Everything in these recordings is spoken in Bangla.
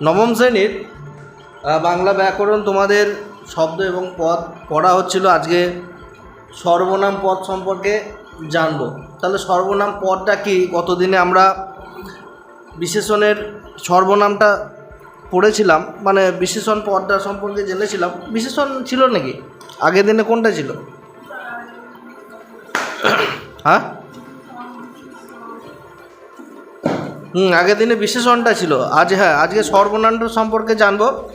নবম শ্রেণির বাংলা ব্যাকরণ তোমাদের শব্দ এবং পদ পড়া হচ্ছিল আজকে সর্বনাম পদ সম্পর্কে জানব। তাহলে সর্বনাম পদটা কি? গতদিনে আমরা বিশেষণের সর্বনামটা পড়েছিলাম মানে বিশেষণ পদটা সম্পর্কে জেনেছিলাম। বিশেষণ ছিল নাকি? আগের দিনে কোনটা ছিল? হ্যাঁ? হুম, আগের দিনে বিশেষণটা ছিল। আজ হ্যাঁ আজকে সর্বনাম সম্পর্কে জানব।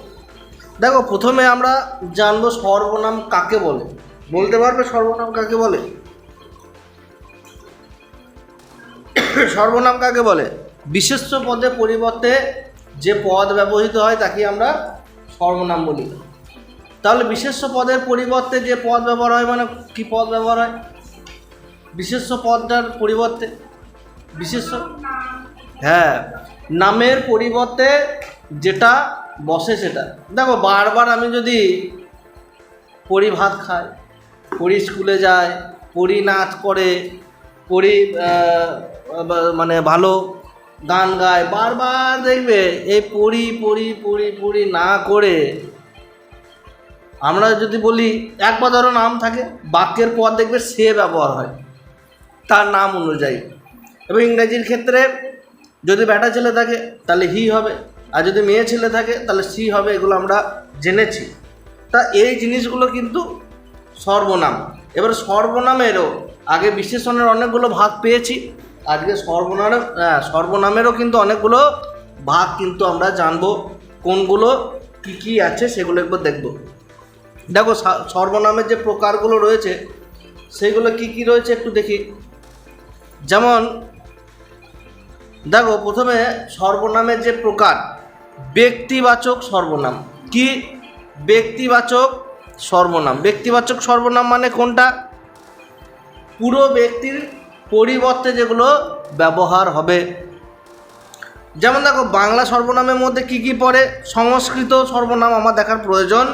দেখো, প্রথমে আমরা জানব সর্বনাম কাকে বলে। বলতে পারবে সর্বনাম কাকে বলে? সর্বনাম কাকে বলে? বিশেষ্য পদে পরিবর্তে যে পদ ব্যবহৃত হয়, তাকে আমরা সর্বনাম বলি। তাহলে বিশেষ্য পদের পরিবর্তে যে পদ ব্যবহার হয় মানে কি পদ ব্যবহার হয়? বিশেষ্য পদটার পরিবর্তে বিশেষ্য হ্যাঁ নামের পরিবর্তে যেটা বসে সেটা। দেখো, বারবার আমি যদি পরি ভাত খায় পরি স্কুলে যায় পরি নাচ করে, পরি মানে ভালো গান গায়, বারবার দেখবে এই পড়ি পড়ি পড়ি পড়ি না করে আমরা যদি বলি একবার ধরো নাম থাকে, বাক্যের পর দেখবে সে ব্যবহার হয়, তার নাম অনুযায়ী। এবং ইংরেজির ক্ষেত্রে যদি ব্যাটা ছেলে থাকে তাহলে হি হবে। আর যদি মেয়ে ছেলে থাকে তাহলে সি হবে এগুলো আমরা জেনেছি। তা এই জিনিসগুলো কিন্তু সর্বনাম। এবার সর্বনামেরও আগে বিশেষণের অনেকগুলো ভাগ পেয়েছি। আজকে সর্বনামের হ্যাঁ, সর্বনামেরও কিন্তু অনেকগুলো ভাগ কিন্তু আমরা জানব কোনগুলো কি কি আছে সেগুলো একবার দেখব। দেখো সর্বনামের যে প্রকারগুলো রয়েছে সেগুলো কি কি রয়েছে একটু দেখি। যেমন দেখো, প্রথমে সর্বনামের যে প্রকার, ব্যক্তিবাচক সর্বনাম। কি? ব্যক্তিবাচক সর্বনাম। ব্যক্তিবাচক সর্বনাম মানে কোনটা? পুরো ব্যক্তির পরিবর্তে যেগুলো ব্যবহার হবে। যেমন দেখো, বাংলা সর্বনামের মধ্যে কি কি পড়ে? সংস্কৃত সর্বনাম আমার দেখার প্রয়োজন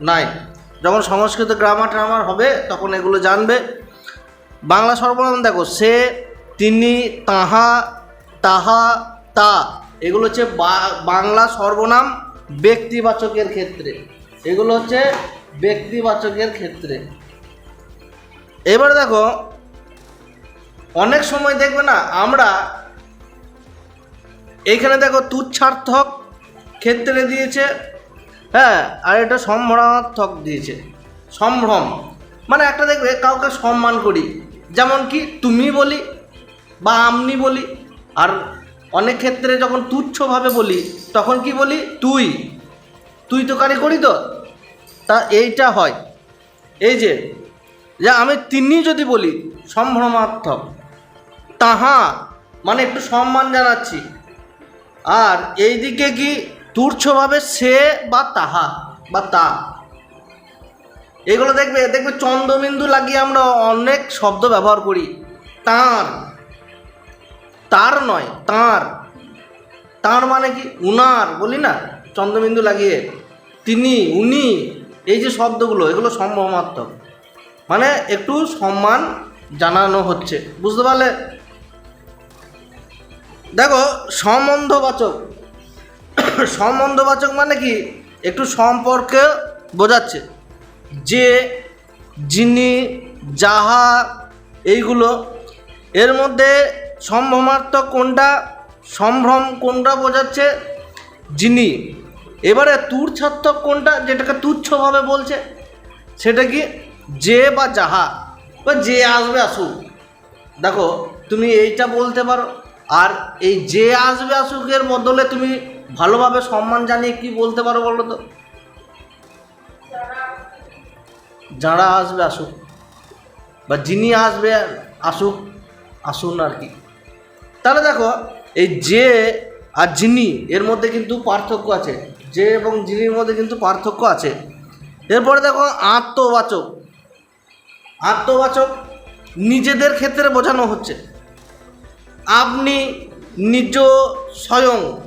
নাই। যখন সংস্কৃত গ্রামার ট্রামার হবে, তখন এগুলো জানবে। বাংলা সর্বনাম দেখো, সে, তিনি, তাহা তাহা, তা। এগুলো হচ্ছে বাংলা সর্বনাম ব্যক্তিবাচকের ক্ষেত্রে। এগুলো হচ্ছে ব্যক্তিবাচকের ক্ষেত্রে। এবার দেখো, অনেক সময় দেখবে না, আমরা এইখানে দেখো তুচ্ছার্থক ক্ষেত্রে দিয়েছে হ্যাঁ আর এটা সম্ভ্রমার্থক দিয়েছে। সম্ভ্রম। মানে একটা দেখবে, কাউকে সম্মান করি। যেমন কি, তুমি বলি বা আমনি বলি। আর অনেক ক্ষেত্রে যখন তুচ্ছভাবে বলি, তখন কি বলি? তুই। তুই তো কারি করি তো? তা এইটা হয়। এই যে যে আমি তিনি যদি বলি, সম্ভ্রমার্থক, তাহা মানে একটু সম্মান জানাচ্ছি। আর এই দিকে কি তুচ্ছভাবে সে বা তাহা, বা তা। এগুলো দেখবে দেখবে চন্দ্রবিন্দু লাগিয়ে আমরা অনেক শব্দ ব্যবহার করি। তার তার নয়, তার। তার মানে কি? উনার, বলি না? চন্দ্রবিন্দু লাগিয়ে। তিনি, উনি, এই যে শব্দগুলো, এগুলো সম্ভ্রমাত্মক মানে একটু সম্মান জানানো হচ্ছে। বুঝতে পারলে? দেখো, সম্বন্ধবাচক। সম্বন্ধবাচক মানে কি? একটু সম্পর্কে বোঝাচ্ছে। যে, যিনি, যাহা, এইগুলো। এর মধ্যে সম্ভ্রমার্থক কোনটা? সম্ভ্রম কোনটা বোঝাচ্ছে? যিনি এবারে তুচ্ছাত্মক কোনটা? যেটাকে তুচ্ছভাবে বলছে, সেটা কি? যে বা যাহা। বা যে আসবে আসুক। দেখো, তুমি এইটা বলতে পারো। আর এই যে আসবে আসুকের বদলে তুমি ভালোভাবে সম্মান জানিয়ে কি বলতে পারো বলো তো? যারা আসবে আসুক। বা যিনি আসবে আসুক, আসুন আর কি। তাহলে দেখো, এই যে আর যিনি, এর মধ্যে কিন্তু পার্থক্য আছে। যে এবং যিনির মধ্যে কিন্তু পার্থক্য আছে। এরপরে দেখো, আত্মবাচক। আত্মবাচক নিজেদের ক্ষেত্রে বোঝানো হচ্ছে। আপনি নিজ স্বয়ং।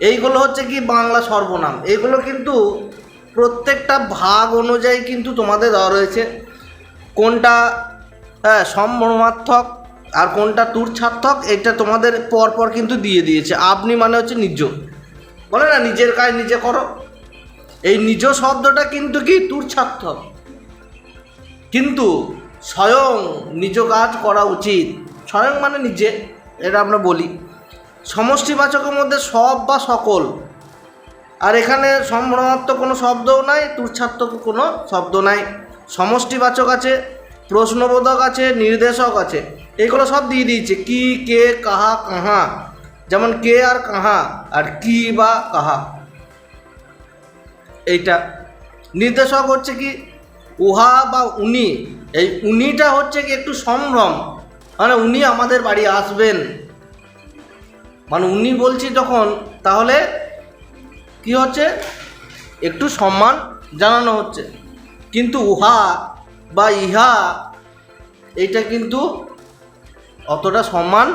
এইগুলো হচ্ছে কি বাংলা সর্বনাম। এইগুলো কিন্তু প্রত্যেকটা ভাগ অনুযায়ী কিন্তু তোমাদের দেওয়া রয়েছে। কোনটা হ্যাঁ সম্ভ্রমার্থক আর কোনটা তুরছার্থক এটা তোমাদের পরপর কিন্তু দিয়ে দিয়েছে। আপনি মানে হচ্ছে নিজ। বলে না, নিজের কাজ নিজে করো। এই নিজ শব্দটা কিন্তু কি? তুচ্ছার্থক কিন্তু স্বয়ং নিজ কাজ করা উচিত। স্বয়ং মানে নিজে, এটা আমরা বলি। সমষ্টিবাচকের মধ্যে সব বা সকল। আর এখানে সম্ভ্রমাত্মক কোনো শব্দও নাই তুচ্ছাত্মক কোনো শব্দ নাই। সমষ্টিবাচক আছে প্রশ্নবোধক আছে, নির্দেশক আছে। এগুলো সব দিয়ে দিয়েছে। কি, কে, কাহা কাহা। যেমন কে আর কাহা আর কি বা কাহা। এইটা। নির্দেশক হচ্ছে কি উহা বা উনি। এই উনিটা হচ্ছে কি একটু সম্ভ্রম। মানে উনি আমাদের বাড়ি আসবেন। মানে উনি বলছি যখন, তাহলে কি হচ্ছে? একটু সম্মান জানানো হচ্ছে। কিন্তু উহা বা ইহা, এটা কিন্তু অতটা সম্মান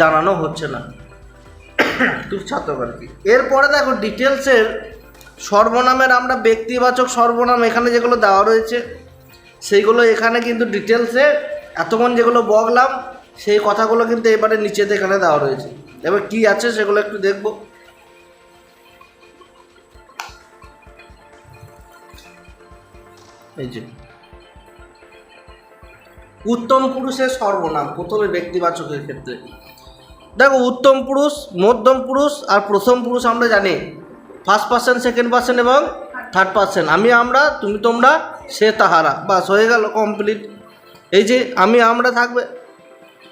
জানানো হচ্ছে না। তুচ্ছাত্মক আর কি? এরপরে দেখো ডিটেলসের সর্বনামের আমরা ব্যক্তিবাচক সর্বনাম এখানে যেগুলো দেওয়া রয়েছে, সেইগুলো এখানে কিন্তু ডিটেলসে এতক্ষণ যেগুলো বললাম, সেই কথাগুলো কিন্তু এবারে নিচেতে এখানে দেওয়া রয়েছে। এবার কি আছে সেগুলো একটু দেখব। এই যে উত্তম পুরুষের সর্বনাম, প্রথমে ব্যক্তিবাচকের ক্ষেত্রে। দেখো, উত্তম পুরুষ, মধ্যম পুরুষ আর প্রথম পুরুষ আমরা জানি। ফার্স্ট পার্সন সেকেন্ড পার্সন এবং থার্ড পার্সন আমি আমরা, তুমি তোমরা, সে তাহারা। বাস, হয়ে গেল কমপ্লিট এই যে আমি আমরা থাকবে,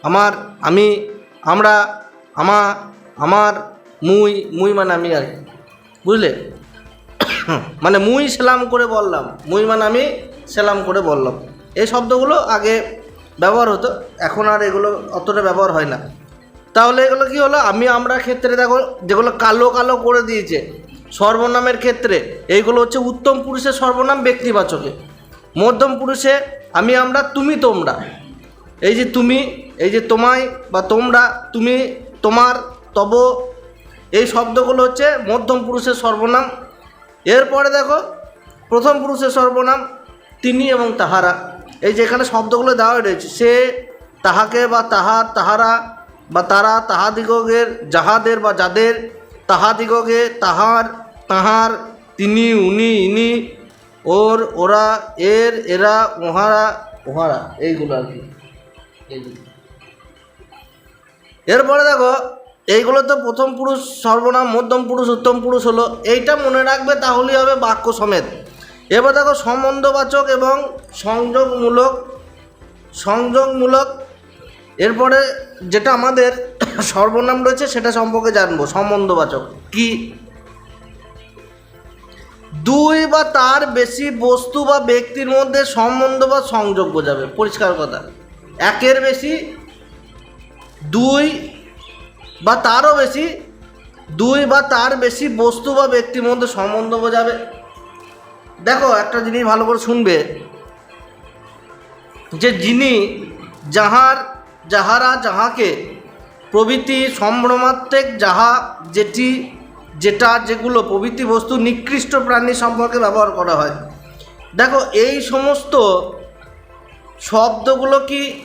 আমার, আমি, আমরা, আমা, আমার, মুই মুই মানে আমি আর বুঝলে? মানে মুই সেলাম করে বললাম। মুই মানে আমি সেলাম করে বললাম। এই শব্দগুলো আগে ব্যবহার হতো, এখন আর এগুলো অতটা ব্যবহার হয় না। তাহলে এগুলো কি হলো? আমি আমরা ক্ষেত্রে দেখো, যেগুলো কালো কালো করে দিয়েছে, সর্বনামের ক্ষেত্রে, এইগুলো হচ্ছে উত্তম পুরুষের সর্বনাম ব্যক্তিবাচকে। মধ্যম পুরুষে আমি আমরা, তুমি তোমরা। এই যে তুমি, এই যে তোমায় বা তোমরা, তুমি, তোমার, তব, এই শব্দগুলো হচ্ছে মধ্যম পুরুষের সর্বনাম। এরপরে দেখো, প্রথম পুরুষের সর্বনাম, তিনি এবং তাহারা। এই যে এখানে শব্দগুলো দেওয়া রয়েছে, সে তাহাকে বা তাহার তাহারা বা তারা, তাহাদিগের যাহাদের বা যাদের, তাহাদিগকে তাহার তাহার, তিনি, উনি, ইনি, ওর, ওরা, এর, এরা ওহারা ওহারা এইগুলো আর কি। এরপরে দেখো, এইগুলো তো প্রথম পুরুষ, সর্বনাম মধ্যম পুরুষ, উত্তম পুরুষ হলো, এইটা মনে রাখবে তাহলেই হবে বাক্য সমেত। এবার দেখো সম্বন্ধবাচক এবং সংযোগমূলক সংযোগমূলক। এরপরে যেটা আমাদের সর্বনাম রয়েছে সেটা সম্পর্কে জানব, সম্বন্ধবাচক। কি? দুই বা তার বেশি বস্তু বা ব্যক্তির মধ্যে সম্বন্ধ বা সংযোগ বোঝাবে। পরিষ্কার কথা। একের বেশি, দুই বা তারও বেশি, দুই বা তার বেশি বস্তু বা ব্যক্তির মধ্যে সম্বন্ধ বোঝাবে। দেখো, একটা জিনিস ভালো করে শুনবে। যে যিনি যাহার, যাহারা যাহাকে প্রভৃতি সম্ভ্রমাত্মিক যাহা যেটি, যেটা যেগুলো প্রভৃতি বস্তু নিকৃষ্ট প্রাণী সম্পর্কে ব্যবহার করা হয়। দেখো, এই সমস্ত শব্দগুলো কি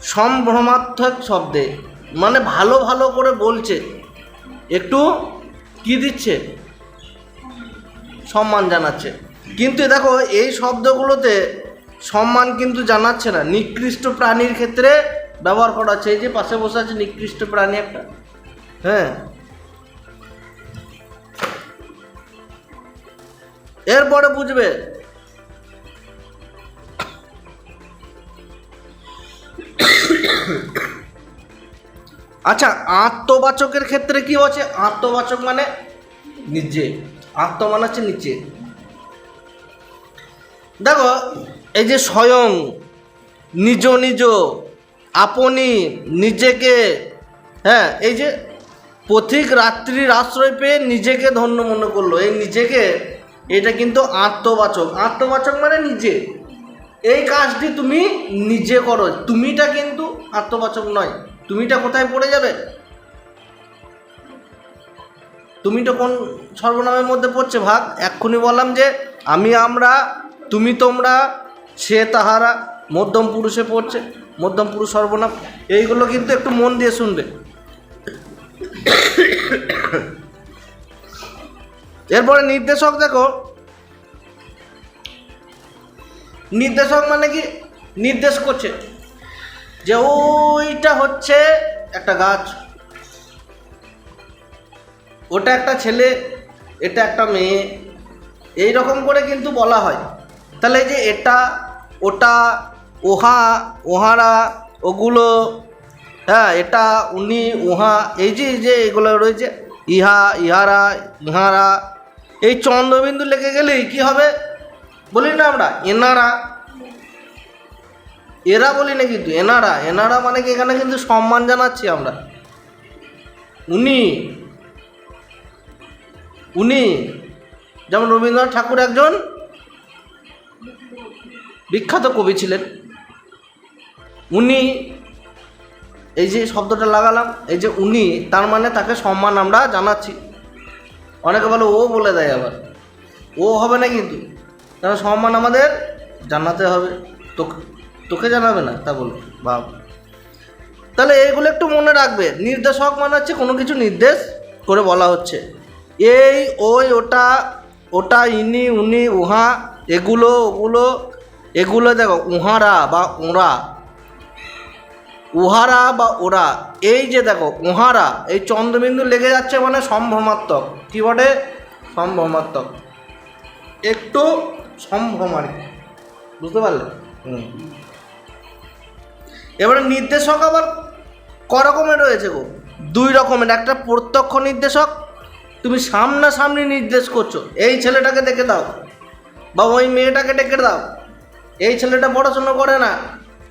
সম্ভ্রমাত্মক শব্দে? মানে ভালো ভালো করে বলছে। একটু কি দিচ্ছে? সম্মান জানাচ্ছে। কিন্তু দেখো, এই শব্দগুলোতে সম্মান কিন্তু জানাচ্ছে না। নিকৃষ্ট প্রাণীর ক্ষেত্রে ব্যবহার করা হচ্ছে। এই যে পাশে বসে আছে নিকৃষ্ট প্রাণী একটা। হ্যাঁ। এরপরে বুঝবে। আচ্ছা আত্মবাচকের ক্ষেত্রে কি হচ্ছে? আত্মবাচক মানে নিজে আত্ম মানে হচ্ছে নিচে। দেখো, এই যে স্বয়ং নিজ নিজ, আপনি নিজেকে হ্যাঁ এই যে পথিক রাত্রির আশ্রয় পেয়ে নিজেকে ধন্য মনে করল। এই নিজেকে, এটা কিন্তু আত্মবাচক। আত্মবাচক মানে নিজে। এই কাজটি তুমি নিজে করো। তুমিটা কিন্তু আত্মবাচক নয়। তুমিটা কোথায় পড়ে যাবে? তুমি তো কোন সর্বনামের মধ্যে পড়ছে? ভাগ, এক্ষুনি বললাম যে, আমি আমরা তুমি তোমরা, সে তাহারা, মধ্যম পুরুষে পড়ছে, মধ্যম পুরুষ সর্বনাম। এইগুলো কিন্তু একটু মন দিয়ে শুনবে। এরপরে নির্দেশক দেখো। নির্দেশক মানে কি? নির্দেশ করছে যে ওইটা হচ্ছে একটা গাছ। ওটা একটা ছেলে, এটা একটা মেয়ে। এই রকম করে কিন্তু বলা হয়। তাহলে যে এটা, ওটা, ওহা, ওহারা, ওগুলো হ্যাঁ এটা, উনি, উহা, এই যে যে, এগুলো রয়েছে, ইহা, ইহারা ইহারা, এই চন্দ্রবিন্দু লেগে গেলেই কি হবে? বলি না আমরা, এনারা। এরা বলি না কিন্তু, এনারা। এনারা মানে কি, এখানে কিন্তু সম্মান জানাচ্ছি আমরা। উনি উনি, যেমন রবীন্দ্রনাথ ঠাকুর একজন বিখ্যাত কবি ছিলেন। উনি এই যে শব্দটা লাগালাম, এই যে উনি, তার মানে তাকে সম্মান আমরা জানাচ্ছি। অনেকে বলে, ও বলে দেয় আবার। ও হবে না কিন্তু। কারণ সম্মান আমাদের জানাতে হবে। তোকে তোকে জানাবে না, তা বলো বাপ তাহলে এইগুলো একটু মনে রাখবে। নির্দেশক মানে হচ্ছে কোনো কিছু নির্দেশ করে বলা হচ্ছে। এই, ওই, ওটা ওটা, ইনি, উনি, উহা এগুলো ওগুলো এগুলো দেখো, উহারা বা ওরা উহারা বা ওরা এই যে দেখো, উহারা, এই চন্দ্রবিন্দু লেগে যাচ্ছে মানে সম্ভ্রমাত্মক। কী বটে? সম্ভ্রমাত্মক। একটু সম্ভ্রম আর কি বুঝতে পারলে? এবারে নির্দেশক আবার ক রকমের রয়েছে গো। দুই রকমের, একটা প্রত্যক্ষ নির্দেশক, তুমি সামনাসামনি নির্দেশ করছ। এই ছেলেটাকে দেখে দাও। বা ওই মেয়েটাকে ডেকে দাও। এই ছেলেটা পড়াশুনো করে না।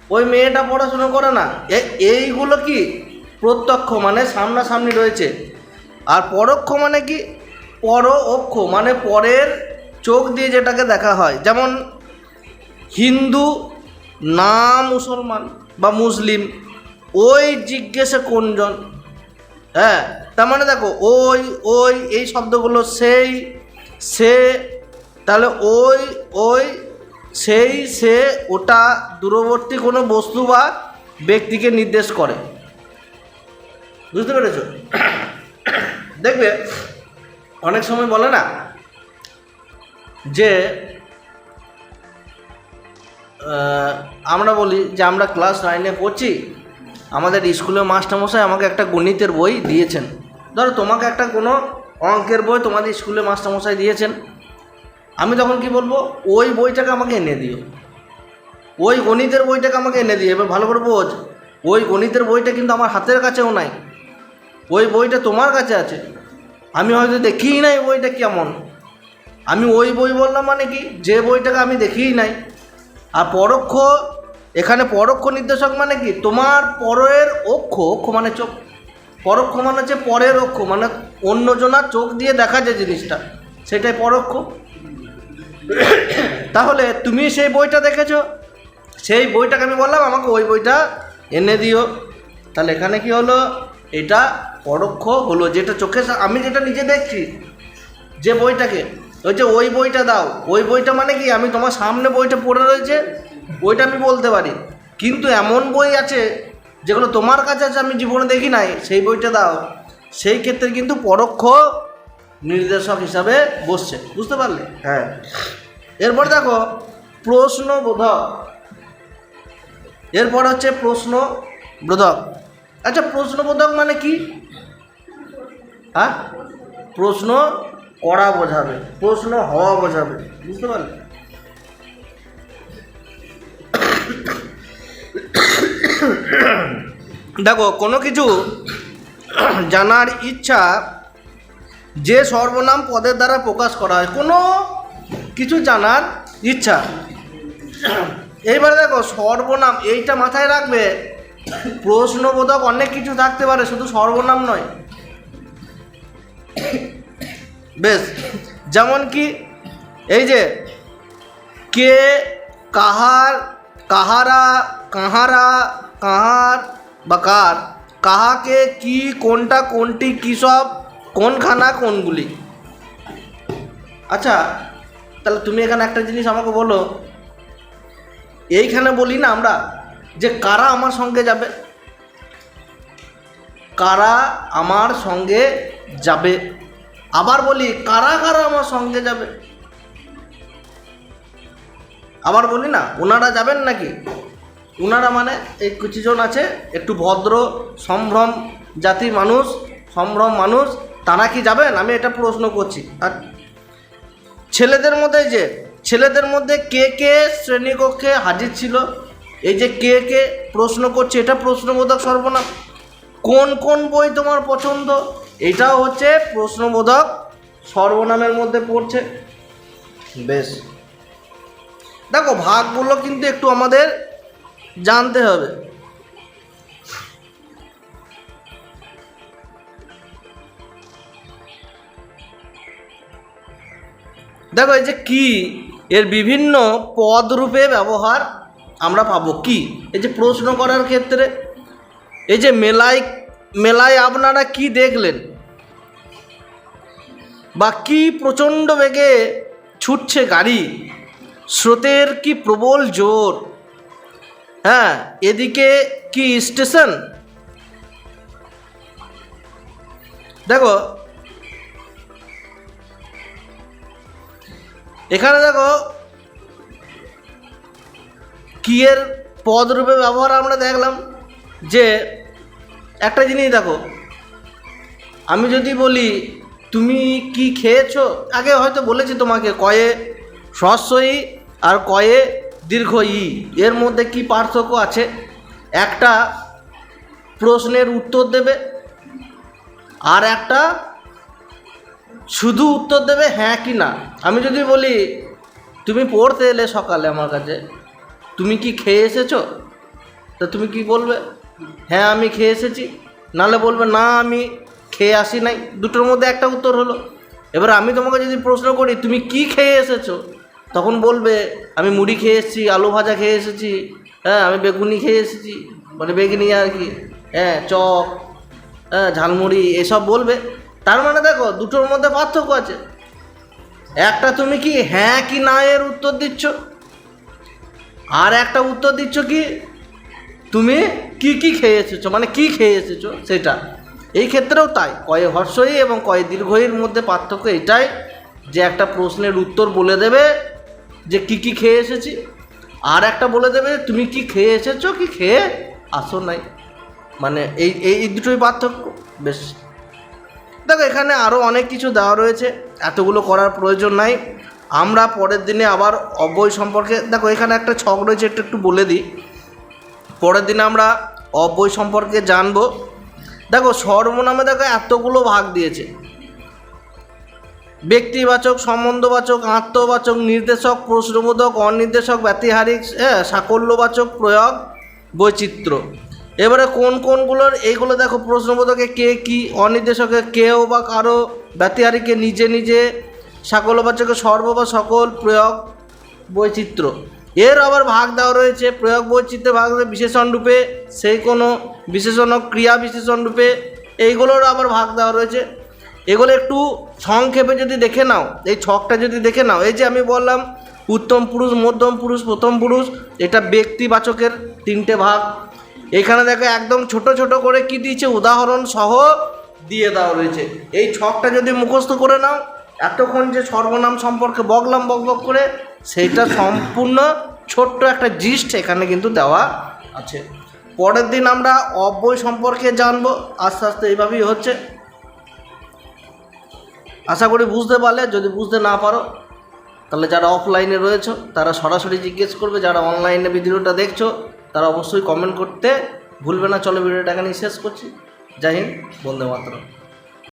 ওই মেয়েটা পড়াশুনো করে না। এইগুলো কি? প্রত্যক্ষ মানে সামনাসামনি রয়েছে। আর পরোক্ষ মানে কি? পরোক্ষ মানে পরের চোখ দিয়ে যেটাকে দেখা হয়। যেমন হিন্দু না মুসলমান বা মুসলিম, ওই জিজ্ঞেসে কোনজন? হ্যাঁ তার মানে দেখো, ওই ওই, এই শব্দগুলো সেই, সে তাহলে ওই ওই, সেই, সে, ওটা দূরবর্তী কোনো বস্তু বা ব্যক্তিকে নির্দেশ করে। বুঝতে পেরেছ? দেখবে, অনেক সময় বলে না? যে আমরা বলি যে, আমরা ক্লাস নাইনে পড়ছি, আমাদের স্কুলে মাস্টারমশাই আমাকে একটা গণিতের বই দিয়েছেন। ধরো তোমাকে একটা কোনো অঙ্কের বই তোমাদের স্কুলে মাস্টারমশাই দিয়েছেন। আমি তখন কি বলব, ওই বইটাকে আমাকে এনে দিও। ওই গণিতের বইটাকে আমাকে এনে দিও। এবার ভালো করে বোঝ, ওই গণিতের বইটা কিন্তু আমার হাতের কাছেও নাই। ওই বইটা তোমার কাছে আছে। আমি হয়তো দেখিই নাই বইটা কেমন। আমি ওই বই বললাম মানে কি, যে বইটাকে আমি দেখিই নাই। আর পরোক্ষ, এখানে পরোক্ষ নির্দেশক মানে কি, তোমার পরের অক্ষ অক্ষ মানে চোখ। পরোক্ষ মানে হচ্ছে পরের অক্ষ মানে অন্যজনার চোখ দিয়ে দেখা যে জিনিসটা, সেটাই পরোক্ষ। তাহলে তুমি সেই বইটা দেখেছ? সেই বইটাকে আমি বললাম, আমাকে ওই বইটা এনে দিও। তাহলে এখানে কি হলো? এটা পরোক্ষ হলো, যেটা চোখে আমি যেটা নিজে দেখছি, যে বইটাকে, ওই যে ওই বইটা দাও। ওই বইটা মানে কি? আমি তোমার সামনে বইটা পড়ে রয়েছে, বইটা আমি বলতে পারি। কিন্তু এমন বই আছে, যেগুলো তোমার কাছে আছে, আমি জীবনে দেখি নাই, সেই বইটা দাও। সেই ক্ষেত্রে কিন্তু পরোক্ষ নির্দেশক হিসাবে বসছে। বুঝতে পারলে? হ্যাঁ। এরপর দেখো প্রশ্ন বোধক। এরপর হচ্ছে প্রশ্ন বোধক। আচ্ছা প্রশ্নবোধক মানে কি? হ্যাঁ? প্রশ্ন করা বোঝাবে প্রশ্ন হওয়া বোঝাবে। বুঝতে পারলে? দেখো কোনো কিছু জানার ইচ্ছা যে সর্বনাম পদের দ্বারা প্রকাশ করা হয়, কোনো কিছু জানার ইচ্ছা। এইবারে দেখো, সর্বনাম, এইটা মাথায় রাখবে, প্রশ্নবোধক অনেক কিছু থাকতে পারে, শুধু সর্বনাম নয়। বেশ, যেমন কি, এই যে, কে, কাহার, কাহারা কাহারা, কাহার বা কার, কাহাকে, কি, কোনটা, কোনটি, কী সব কোনখানা কোনগুলি? আচ্ছা তাহলে তুমি এখানে একটা জিনিস আমাকে বলো। এইখানে বলি না আমরা, যে কারা আমার সঙ্গে যাবে? কারা আমার সঙ্গে যাবে? আবার বলি, কারা কারা আমার সঙ্গে যাবে? আবার বলি না, ওনারা যাবেন নাকি? ওনারা মানে এই কিছুজন আছে, একটু ভদ্র, সম্ভ্রম জাতির মানুষ, সম্ভ্রম মানুষ তারা কি যাবেন? আমি এটা প্রশ্ন করছি। আর ছেলেদের মধ্যে যে, ছেলেদের মধ্যে কে কে শ্রেণীকক্ষে হাজির ছিল? এই যে কে কে প্রশ্ন করছে, এটা প্রশ্নবোধক সর্বনাম। কোন কোন বই তোমার পছন্দ? এটাও হচ্ছে প্রশ্নবোধক সর্বনামের মধ্যে পড়ছে। বেশ। দেখো, ভাগগুলো কিন্তু একটু আমাদের জানতে হবে। দেখো এই যে কি? এর বিভিন্ন পদ রূপে ব্যবহার আমরা পাবো। কি? এই যে প্রশ্ন করার ক্ষেত্রে, এই যে মেলায় মেলায় আপনারা কি দেখলেন? বা কি প্রচণ্ড বেগে ছুটছে গাড়ি? স্রোতের কি প্রবল জোর? হ্যাঁ এদিকে কি স্টেশন? দেখো এখানে দেখো কি এর পদরূপে ব্যবহার আমরা দেখলাম যে, একটা জিনিস দেখো, আমি যদি বলি, তুমি কি খেয়েছো? আগে হয়তো বলেছি তোমাকে, কয়ে হ্রস্বই আর কয়ে দীর্ঘ ই এর মধ্যে কি পার্থক্য আছে? একটা প্রশ্নের উত্তর দেবে, আর একটা শুধু উত্তর দেবে হ্যাঁ কি না? আমি যদি বলি, তুমি পড়তে এলে সকালে আমার কাছে, তুমি কি খেয়ে এসেছ? তা তুমি কি বলবে? হ্যাঁ আমি খেয়ে এসেছি। নালে বলবে, না, আমি খেয়ে আসি নাই। দুটোর মধ্যে একটা উত্তর হলো। এবার আমি তোমাকে যদি প্রশ্ন করি, তুমি কি খেয়ে এসেছ? তখন বলবে, আমি মুড়ি খেয়ে এসেছি, আলু ভাজা খেয়ে এসেছি হ্যাঁ আমি বেগুনি খেয়ে এসেছি মানে বেগুনি আর কি হ্যাঁ চপ হ্যাঁ ঝালমুড়ি, এসব বলবে। তার মানে দেখো, দুটোর মধ্যে পার্থক্য আছে। একটা তুমি কি হ্যাঁ কি না এর উত্তর দিচ্ছ? আর একটা উত্তর দিচ্ছ কি, তুমি কি কি খেয়ে এসেছ মানে কি খেয়ে এসেছ সেটা। এই ক্ষেত্রেও তাই, কয়ে হর্ষই এবং কয়ে দীর্ঘইয়ের মধ্যে পার্থক্য এটাই যে একটা প্রশ্নের উত্তর বলে দেবে যে কি কি খেয়ে এসেছি, আর একটা বলে দেবে তুমি কি খেয়ে এসেছ, কি খেয়ে আসো নাই। মানে এই এই দুটোই পার্থক্য, বেশ। দেখো, এখানে আরও অনেক কিছু দেওয়া রয়েছে। এতগুলো করার প্রয়োজন নাই। আমরা পরের দিনে আবার অব্যয় সম্পর্কে, দেখো, এখানে একটা ছক রয়েছে, একটু একটু বলে দিই। পরের দিনে আমরা অব্যয় সম্পর্কে জানব। দেখো, সর্বনামে দেখো, এতগুলো ভাগ দিয়েছে। ব্যক্তিবাচক, সম্বন্ধবাচক, আত্মবাচক, নির্দেশক, প্রশ্নবোধক, অনির্দেশক, ব্যতিহারিক হ্যাঁ সাকল্যবাচক প্রয়োগ, বৈচিত্র্য। এবারে কোন কোনগুলোর? এইগুলো দেখো, প্রশ্নবোধকে কে কি অনির্দেশকে কেউ বা কারও ব্যতিহারিকে নিজে নিজে সাকল্যবাচকে সর্ব বা সকল প্রয়োগ বৈচিত্র্য। এর আবার ভাগ দেওয়া রয়েছে, প্রয়োগ বৈচিত্র্যে ভাগ বিশেষণ রূপে, সেই কোনো বিশেষণ ক্রিয়া বিশেষণ রূপে, এইগুলোর আবার ভাগ দেওয়া রয়েছে। এগুলো একটু সংক্ষেপে যদি দেখে নাও, এই ছকটা যদি দেখে নাও, এই যে আমি বললাম, উত্তম পুরুষ, মধ্যম পুরুষ, প্রথম পুরুষ, এটা ব্যক্তিবাচকের তিনটে ভাগ। এখানে দেখো একদম ছোট ছোট করে কি দিয়েছে, উদাহরণ সহ দিয়ে দেওয়া রয়েছে। এই ছকটা যদি মুখস্থ করে নাও, এতক্ষণ যে সর্বনাম সম্পর্কে বকলাম বক বক করে সেইটা সম্পূর্ণ ছোট্ট একটা জিস্ট এখানে কিন্তু দেওয়া আছে। পরের দিন আমরা অব্যয় সম্পর্কে জানব, আস্তে আস্তে এইভাবেই হচ্ছে। আশা করি বুঝতে পারলে, যদি বুঝতে না পারো, তাহলে যারা অফলাইনে রয়েছে, তারা সরাসরি জিজ্ঞেস করবে, যারা অনলাইনে ভিডিওটা দেখছ তারা অবশ্যই কমেন্ট করতে ভুলবে না। চলো ভিডিওটা এখানেই শেষ করছি। জয় হিন্দ বন্দে